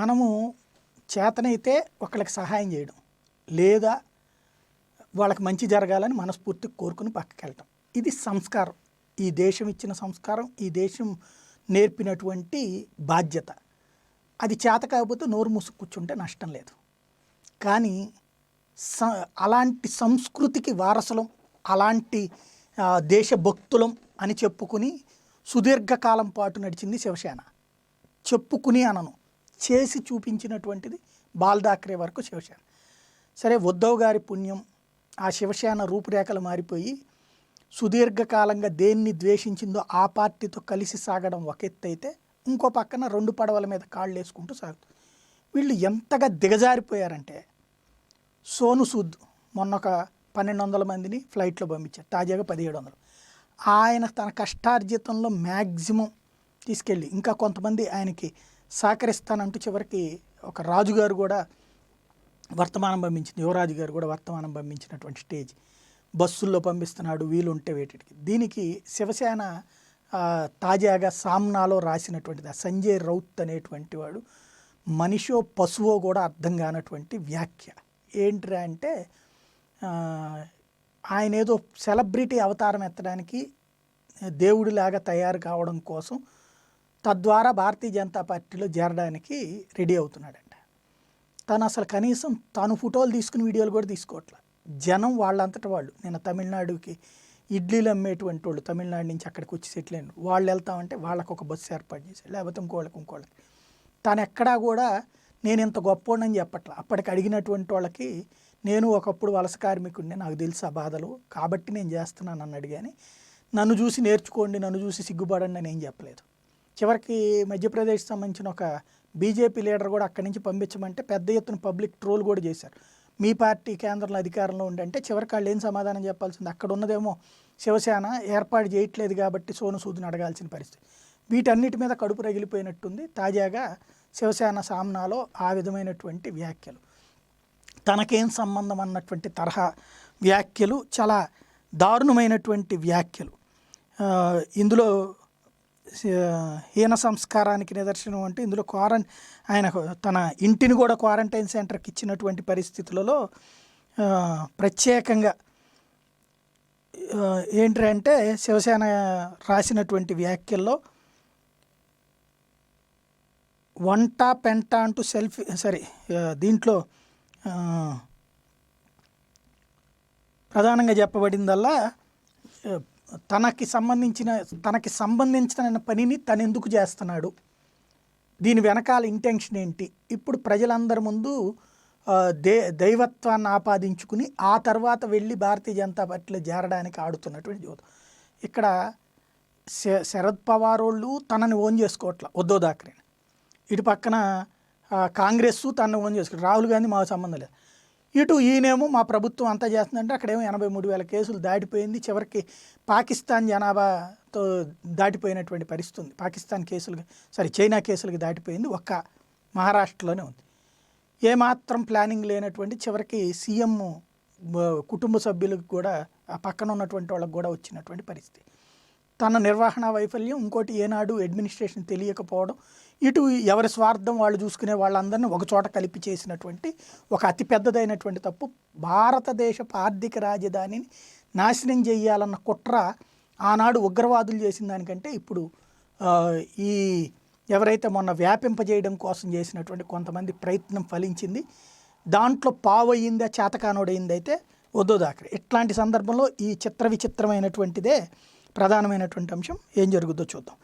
మనము చేతనైతే ఒకళ్ళకి సహాయం చేయడం లేదా వాళ్ళకి మంచి జరగాలని మనస్ఫూర్తి కోరుకుని పక్కకి వెళ్ళటం ఇది సంస్కారం. ఈ దేశం ఇచ్చిన సంస్కారం ఈ దేశం నేర్పినటువంటి బాధ్యత. అది చేత కాకపోతే నోరు మూసుకు కూర్చుంటే నష్టం లేదు. కానీ స అలాంటి సంస్కృతికి వారసులం అలాంటి దేశభక్తులం అని చెప్పుకుని సుదీర్ఘకాలం పాటు నడిచింది శివసేన. చెప్పుకుని అనను. చేసి చూపించినటువంటిది బాల్దాక్రే వరకు శివసేన. సరే ఉద్ధవ్ గారి పుణ్యం ఆ శివసేన రూపురేఖలు మారిపోయి సుదీర్ఘకాలంగా దేన్ని ద్వేషించిందో ఆ పార్టీతో కలిసి సాగడం ఒక ఎత్తు అయితే ఇంకో పక్కన రెండు పడవల మీద కాళ్ళు వేసుకుంటూ సాగుతుంది. వీళ్ళు ఎంతగా దిగజారిపోయారంటే సోను సూద్ మొన్న ఒక పన్నెండు వందల మందిని ఫ్లైట్లో పంపించారు తాజాగా పదిహేడు వందలు ఆయన తన కష్టార్జితంలో మ్యాక్సిమం తీసుకెళ్ళి ఇంకా కొంతమంది ఆయనకి సహకరిస్తానంటూ చివరికి ఒక రాజుగారు కూడా వర్తమానం పంపించింది. యువరాజు గారు కూడా వర్తమానం పంపించినటువంటి స్టేజ్. బస్సుల్లో పంపిస్తున్నాడు వీలుంటే వేటికి. దీనికి శివసేన తాజాగా సామ్నాలో రాసినటువంటిది సంజయ్ రౌత్ అనేటువంటి వాడు మనిషో పశువో కూడా అర్థం కానటువంటి వ్యాఖ్య. ఏంట్రా అంటే ఆయన ఏదో సెలబ్రిటీ అవతారం ఎత్తడానికి దేవుడిలాగా తయారు కావడం కోసం తద్వారా భారతీయ జనతా పార్టీలో చేరడానికి రెడీ అవుతున్నాడంట. తను అసలు కనీసం తాను ఫోటోలు తీసుకుని వీడియోలు కూడా తీసుకోవట్లే. జనం వాళ్ళంతట వాళ్ళు. నేను తమిళనాడుకి ఇడ్లీలు అమ్మేటువంటి వాళ్ళు తమిళనాడు నుంచి అక్కడికి వచ్చి సెటిల్ అయినారు వాళ్ళు. వెళ్తామంటే వాళ్ళకు ఒక బస్సు ఏర్పాటు చేశారు. లేకపోతే ఇంకోళ్ళకి ఇంకోళ్ళకి. తను ఎక్కడా కూడా నేను ఇంత గొప్పోడని చెప్పట్ల. అప్పటికి అడిగినటువంటి వాళ్ళకి నేను ఒకప్పుడు వలస కార్మికుడిని నాకు తెలుసు ఆ బాధలు. కాబట్టి నేను చేస్తున్నాను అన్నాడు కానీ నన్ను చూసి నేర్చుకోండి నన్ను చూసి సిగ్గుపడండి అని ఏం చెప్పలేదు. చివరికి మధ్యప్రదేశ్ సంబంధించిన ఒక బీజేపీ లీడర్ కూడా అక్కడి నుంచి పంపించమంటే పెద్ద ఎత్తున పబ్లిక్ ట్రోల్ కూడా చేశారు. మీ పార్టీ కేంద్రంలో అధికారంలో ఉండంటే చివరికి వాళ్ళు ఏం సమాధానం చెప్పాల్సింది? అక్కడ ఉన్నదేమో శివసేన ఏర్పాటు చేయట్లేదు కాబట్టి సోను సూదుని అడగాల్సిన పరిస్థితి. వీటన్నిటి మీద కడుపు రగిలిపోయినట్టుంది తాజాగా శివసేన సామ్నాలో ఆ విధమైనటువంటి వ్యాఖ్యలు. తనకేం సంబంధం అన్నటువంటి తరహా వ్యాఖ్యలు చాలా దారుణమైనటువంటి వ్యాఖ్యలు. ఇందులో హీన సంస్కారానికి నిదర్శనం అంటే ఇందులో క్వారం ఆయన తన ఇంటిని కూడా క్వారంటైన్ సెంటర్కి ఇచ్చినటువంటి పరిస్థితులలో ప్రత్యేకంగా ఏంటి ఏంటంటే శివసేన రాసినటువంటి వ్యాఖ్యల్లో వంట పెంట అంటూ సెల్ఫీ సరే దీంట్లో ప్రధానంగా చెప్పబడిందల్లా తనకి సంబంధించిన తనకి సంబంధించిన పనిని తను ఎందుకు చేస్తున్నాడు? దీని వెనకాల ఇంటెన్షన్ ఏంటి? ఇప్పుడు ప్రజలందరి ముందు దే దైవత్వాన్ని ఆపాదించుకుని ఆ తర్వాత వెళ్ళి భారతీయ జనతా పార్టీలో చేరడానికి ఆడుతున్నటువంటి యువత. ఇక్కడ శ- శరద్ పవార్ వాళ్ళు తనని ఓన్ చేసుకోవట్ల ఉద్ధవ్ థాక్రేని ఇటు పక్కన కాంగ్రెస్ తనని ఓన్ చేసుకోవట్లేదు రాహుల్ గాంధీ మాకు సంబంధం లేదు. ఇటు ఈయనేమో మా ప్రభుత్వం అంతా చేస్తుందంటే అక్కడేమో ఎనభై మూడు వేల కేసులు దాటిపోయింది. చివరికి పాకిస్తాన్ జనాభాతో దాటిపోయినటువంటి పరిస్థితి ఉంది. పాకిస్తాన్ కేసులు సారీ చైనా కేసులకి దాటిపోయింది. ఒక్క మహారాష్ట్రలోనే ఉంది. ఏమాత్రం ప్లానింగ్ లేనటువంటి చివరికి సీఎం కుటుంబ సభ్యులకు కూడా ఆ పక్కన ఉన్నటువంటి వాళ్ళకు కూడా వచ్చినటువంటి పరిస్థితి. తన నిర్వహణ వైఫల్యం ఇంకోటి ఏనాడు అడ్మినిస్ట్రేషన్ తెలియకపోవడం ఇటు ఎవరి స్వార్థం వాళ్ళు చూసుకునే వాళ్ళందరినీ ఒకచోట కలిపి చేసినటువంటి ఒక అతి పెద్దదైనటువంటి తప్పు. భారతదేశపు ఆర్థిక రాజధానిని నాశనం చేయాలన్న కుట్ర ఆనాడు ఉగ్రవాదులు చేసిన దానికంటే ఇప్పుడు ఈ ఎవరైతే మొన్న వ్యాపింపజేయడం కోసం చేసినటువంటి కొంతమంది ప్రయత్నం ఫలించింది. దాంట్లో పావు అయ్యిందా చేతకానోడైంది అయితే వద్దు థాక్రే ఇట్లాంటి సందర్భంలో ఈ చిత్ర విచిత్రమైనటువంటిదే ప్రధానమైనటువంటి అంశం ఏం జరుగుద్దో చూద్దాం.